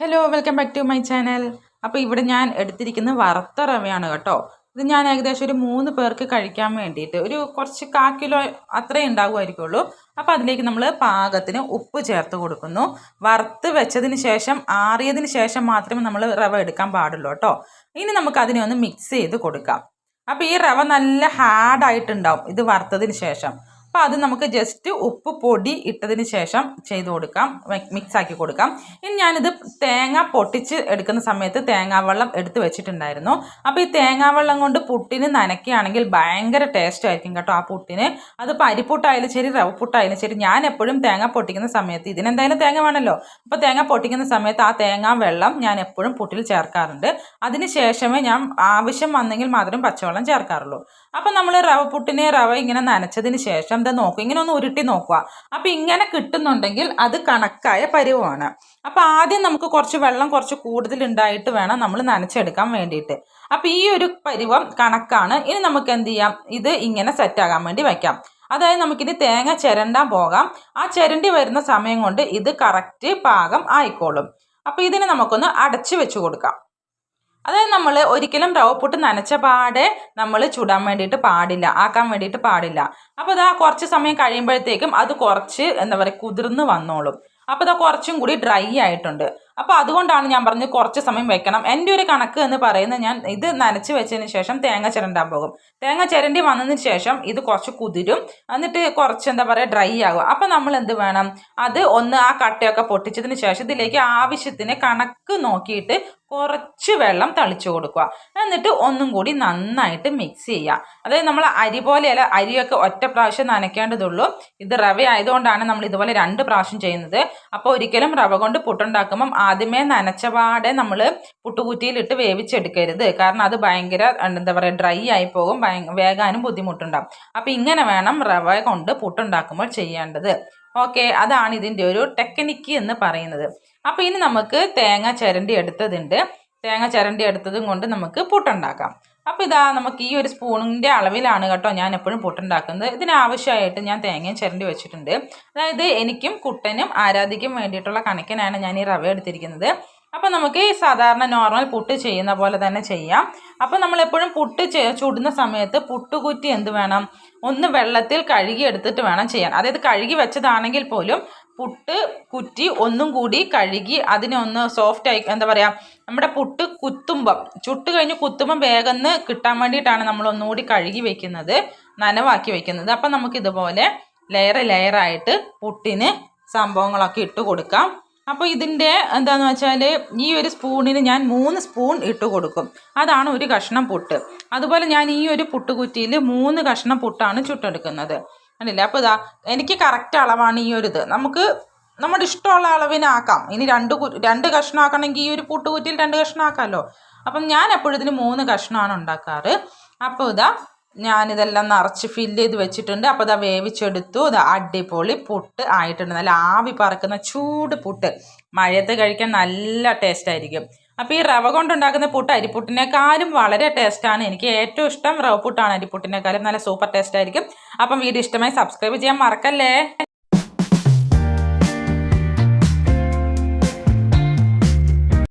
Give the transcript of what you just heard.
Hello welcome back to my channel അപ്പോൾ ഇവിടെ ഞാൻ എടുത്തിരിക്കുന്ന വറുത്ത റവയാണ് കേട്ടോ. ഇത് ഞാൻ ഏകദേശം ഒരു മൂന്ന് പേർക്ക് കഴിക്കാൻ വേണ്ടിയിട്ട് ഒരു കുറച്ച് കാ കിലോ അത്രേ ഉണ്ടാകുമായിരിക്കുള്ളൂ അപ്പോൾ അതിലേക്ക് നമ്മൾ പാകത്തിന് ഉപ്പ് ചേർത്ത് കൊടുക്കുന്നു. വറുത്ത് വെച്ചതിന് ശേഷം ആറിയതിന് ശേഷം മാത്രമേ നമ്മൾ റവ എടുക്കാൻ പാടുള്ളൂ കേട്ടോ. ഇനി നമുക്ക് അതിനെ ഒന്ന് മിക്സ് ചെയ്ത് കൊടുക്കാം. അപ്പോൾ ഈ റവ നല്ല ഹാർഡായിട്ടുണ്ടാവും ഇത് വറുത്തതിന് ശേഷം. അപ്പോൾ അത് നമുക്ക് ജസ്റ്റ് ഉപ്പ് പൊടി ഇട്ടതിന് ശേഷം ചെയ്ത് കൊടുക്കാം. മിക്സ് ആക്കി കൊടുക്കാം. ഇനി ഞാനിത് തേങ്ങ പൊട്ടിച്ച് എടുക്കുന്ന സമയത്ത് തേങ്ങാവെള്ളം എടുത്ത് വെച്ചിട്ടുണ്ടായിരുന്നു. അപ്പോൾ ഈ തേങ്ങാവെള്ളം കൊണ്ട് പുട്ടിന് നനയ്ക്കുകയാണെങ്കിൽ ഭയങ്കര ടേസ്റ്റ് ആയിരിക്കും കേട്ടോ ആ പുട്ടിന്. അതിപ്പോൾ അരിപ്പുട്ടായാലും ശരി റവപ്പുട്ടായാലും ശരി ഞാൻ എപ്പോഴും തേങ്ങ പൊട്ടിക്കുന്ന സമയത്ത് ഇതിനെന്തായാലും തേങ്ങ വേണമല്ലോ അപ്പോൾ തേങ്ങ പൊട്ടിക്കുന്ന സമയത്ത് ആ തേങ്ങാ വെള്ളം ഞാൻ എപ്പോഴും പുട്ടിൽ ചേർക്കാറുണ്ട്. അതിന് ശേഷമേ ഞാൻ ആവശ്യം വന്നെങ്കിൽ മാത്രം പച്ചവെള്ളം ചേർക്കാറുള്ളൂ. അപ്പോൾ നമ്മൾ റവ പുട്ടിന് റവ ഇങ്ങനെ നനച്ചതിന് ശേഷം ഇത് നോക്കുക ഇങ്ങനെ ഒന്ന് ഉരുട്ടി നോക്കുക. അപ്പം ഇങ്ങനെ കിട്ടുന്നുണ്ടെങ്കിൽ അത് കണക്കായ പരുവമാണ് അപ്പം ആദ്യം നമുക്ക് കുറച്ച് വെള്ളം കുറച്ച് കൂടുതൽ ഉണ്ടായിട്ട് വേണം നമ്മൾ നനച്ചെടുക്കാൻ വേണ്ടിയിട്ട്. അപ്പം ഈ ഒരു പരുവം കണക്കാണ്. ഇനി നമുക്ക് എന്ത് ചെയ്യാം? ഇത് ഇങ്ങനെ സെറ്റാകാൻ വേണ്ടി വയ്ക്കാം അതായത് നമുക്കിനി തേങ്ങ ചിരണ്ടാൻ പോകാം. ആ ചിരണ്ടി വരുന്ന സമയം കൊണ്ട് ഇത് കറക്റ്റ് പാകം ആയിക്കോളും. അപ്പോൾ ഇതിനെ നമുക്കൊന്ന് അടച്ചു വെച്ച് കൊടുക്കാം. അതായത് നമ്മൾ ഒരിക്കലും റവപ്പുട്ട് നനച്ച പാടെ നമ്മൾ ചുടാൻ വേണ്ടിയിട്ട് പാടില്ല ആക്കാൻ വേണ്ടിയിട്ട് പാടില്ല. അപ്പോൾ ഇതാ കുറച്ച് സമയം കഴിയുമ്പോഴത്തേക്കും അത് കുറച്ച് എന്താ പറയുക കുതിർന്ന് വന്നോളും. അപ്പോൾ ഇതാ കുറച്ചും കൂടി ഡ്രൈ ആയിട്ടുണ്ട്. അപ്പോൾ അതുകൊണ്ടാണ് ഞാൻ പറഞ്ഞത് കുറച്ച് സമയം വെക്കണം. എന്റെ ഒരു കണക്ക് എന്ന് പറയുന്നത് ഞാൻ ഇത് നനച്ച് വെച്ചതിന് ശേഷം തേങ്ങ ചിരണ്ടാൻ പോകും. തേങ്ങ ചിരണ്ടി വന്നതിന് ശേഷം ഇത് കുറച്ച് കുതിരും. എന്നിട്ട് കുറച്ച് എന്താ പറയുക ഡ്രൈ ആകും. അപ്പോൾ നമ്മൾ എന്ത് വേണം? അത് ഒന്ന് ആ കട്ടയൊക്കെ പൊട്ടിച്ചതിന് ശേഷം ഇതിലേക്ക് ആവശ്യത്തിന് കണക്ക് നോക്കിയിട്ട് കുറച്ച് വെള്ളം തളിച്ചു കൊടുക്കുക. എന്നിട്ട് ഒന്നും കൂടി നന്നായിട്ട് മിക്സ് ചെയ്യുക. അതായത് നമ്മൾ അരി പോലെയല്ല അരിയൊക്കെ ഒറ്റ പ്രാവശ്യം നനയ്ക്കേണ്ടതുള്ളൂ. ഇത് റവ ആയതുകൊണ്ടാണ് നമ്മൾ ഇതുപോലെ രണ്ട് പ്രാവശ്യം ചെയ്യുന്നത്. അപ്പോൾ ഒരിക്കലും റവ കൊണ്ട് പുട്ടുണ്ടാക്കുമ്പം ആദ്യമേ നനച്ചപാടെ നമ്മൾ പുട്ടുകുറ്റിയിലിട്ട് വേവിച്ചെടുക്കരുത്. കാരണം അത് ഭയങ്കര എന്താ പറയുക ഡ്രൈ ആയി പോകും. വേകാനും ബുദ്ധിമുട്ടുണ്ടാകും അപ്പോൾ ഇങ്ങനെ വേണം റവ കൊണ്ട് പുട്ടുണ്ടാക്കുമ്പോൾ ചെയ്യേണ്ടത്. ഓക്കെ അതാണ് ഇതിന്റെ ഒരു ടെക്നിക്ക് എന്ന് പറയുന്നത്. അപ്പോൾ ഇനി നമുക്ക് തേങ്ങ ചിരണ്ടി എടുത്തതുണ്ട്. തേങ്ങ ചിരണ്ടി എടുത്തതും കൊണ്ട് നമുക്ക് പുട്ടുണ്ടാക്കാം. അപ്പോൾ ഇതാ നമുക്ക് ഈ ഒരു സ്പൂണിന്റെ അളവിലാണ് കേട്ടോ ഞാൻ എപ്പോഴും പുട്ടുണ്ടാക്കുന്നത്. ഇതിനാവശ്യമായിട്ട് ഞാൻ തേങ്ങയും ചിരണ്ടി വെച്ചിട്ടുണ്ട്. അതായത് എനിക്കും കുട്ടനും ആരാധിക്കും വേണ്ടിയിട്ടുള്ള കണക്കിനാണ് ഞാൻ ഈ റവ എടുത്തിരിക്കുന്നത്. അപ്പോൾ നമുക്ക് ഈ സാധാരണ നോർമൽ പുട്ട് ചെയ്യുന്ന പോലെ തന്നെ ചെയ്യാം. അപ്പോൾ നമ്മളെപ്പോഴും പുട്ട് ചുടുന്ന സമയത്ത് പുട്ടുകുറ്റി എന്ത് വേണം? ഒന്ന് വെള്ളത്തിൽ കഴുകി എടുത്തിട്ട് വേണം ചെയ്യാൻ. അതായത് കഴുകി വെച്ചതാണെങ്കിൽ പോലും പുട്ട് കുറ്റി ഒന്നും കൂടി കഴുകി അതിനെ ഒന്ന് സോഫ്റ്റ് ആയി എന്താ പറയുക നമ്മുടെ പുട്ട് കുത്തുമ്പം ചുട്ട് കഴിഞ്ഞ് കുത്തുമ്പം വേഗം കിട്ടാൻ വേണ്ടിയിട്ടാണ് നമ്മൾ ഒന്നുകൂടി കഴുകി വെക്കുന്നത് നനവാക്കി വെക്കുന്നത്. അപ്പം നമുക്ക് ഇതുപോലെ ലെയർ ലെയറായിട്ട് പുട്ടിന് സംഭവങ്ങളൊക്കെ ഇട്ട് കൊടുക്കാം. അപ്പോൾ ഇതിന്റെ എന്താണെന്ന് വെച്ചാൽ ഈ ഒരു സ്പൂണിന് ഞാൻ മൂന്ന് സ്പൂൺ ഇട്ട് കൊടുക്കും. അതാണ് ഒരു കഷ്ണം പുട്ട്. അതുപോലെ ഞാൻ ഈ ഒരു പുട്ടുകുറ്റിയിൽ മൂന്ന് കഷ്ണം പുട്ടാണ് ചുട്ടെടുക്കുന്നത്. കണ്ടില്ലേ? അപ്പോൾ ഇതാ എനിക്ക് കറക്റ്റ് അളവാണ് ഈ ഒരു ഇത്. നമുക്ക് നമ്മുടെ ഇഷ്ടമുള്ള അളവിനാക്കാം. ഇനി രണ്ട് രണ്ട് കഷ്ണം ആക്കണമെങ്കിൽ ഈ ഒരു പുട്ടുകുറ്റിയിൽ രണ്ട് കഷ്ണം ആക്കാമല്ലോ അപ്പം ഞാൻ എപ്പോഴും ഇതിന് മൂന്ന് കഷ്ണമാണ് ഉണ്ടാക്കാറ്. അപ്പോൾ ഇതാ ഞാനിതെല്ലാം നിറച്ച് ഫില്ല് ചെയ്ത് വെച്ചിട്ടുണ്ട്. അപ്പോൾ ഇതാ വേവിച്ചെടുത്തു. ഇതാ അടിപൊളി പുട്ട് ആയിട്ടുണ്ട്. നല്ല ആവി പറക്കുന്ന ചൂട് പുട്ട്. മഴയത്ത് കഴിക്കാൻ നല്ല ടേസ്റ്റ് ആയിരിക്കും. അപ്പോൾ ഈ റവ കൊണ്ടുണ്ടാക്കുന്ന പുട്ട് അരിപ്പുട്ടിനേക്കാളും വളരെ ടേസ്റ്റാണ് എനിക്ക് ഏറ്റവും ഇഷ്ടം റവ പുട്ടാണ് അരിപ്പുട്ടിനേക്കാളും നല്ല സൂപ്പർ ടേസ്റ്റ് ആയിരിക്കും. അപ്പം വീഡിയോ ഇഷ്ടമായി സബ്സ്ക്രൈബ് ചെയ്യാൻ മറക്കല്ലേ?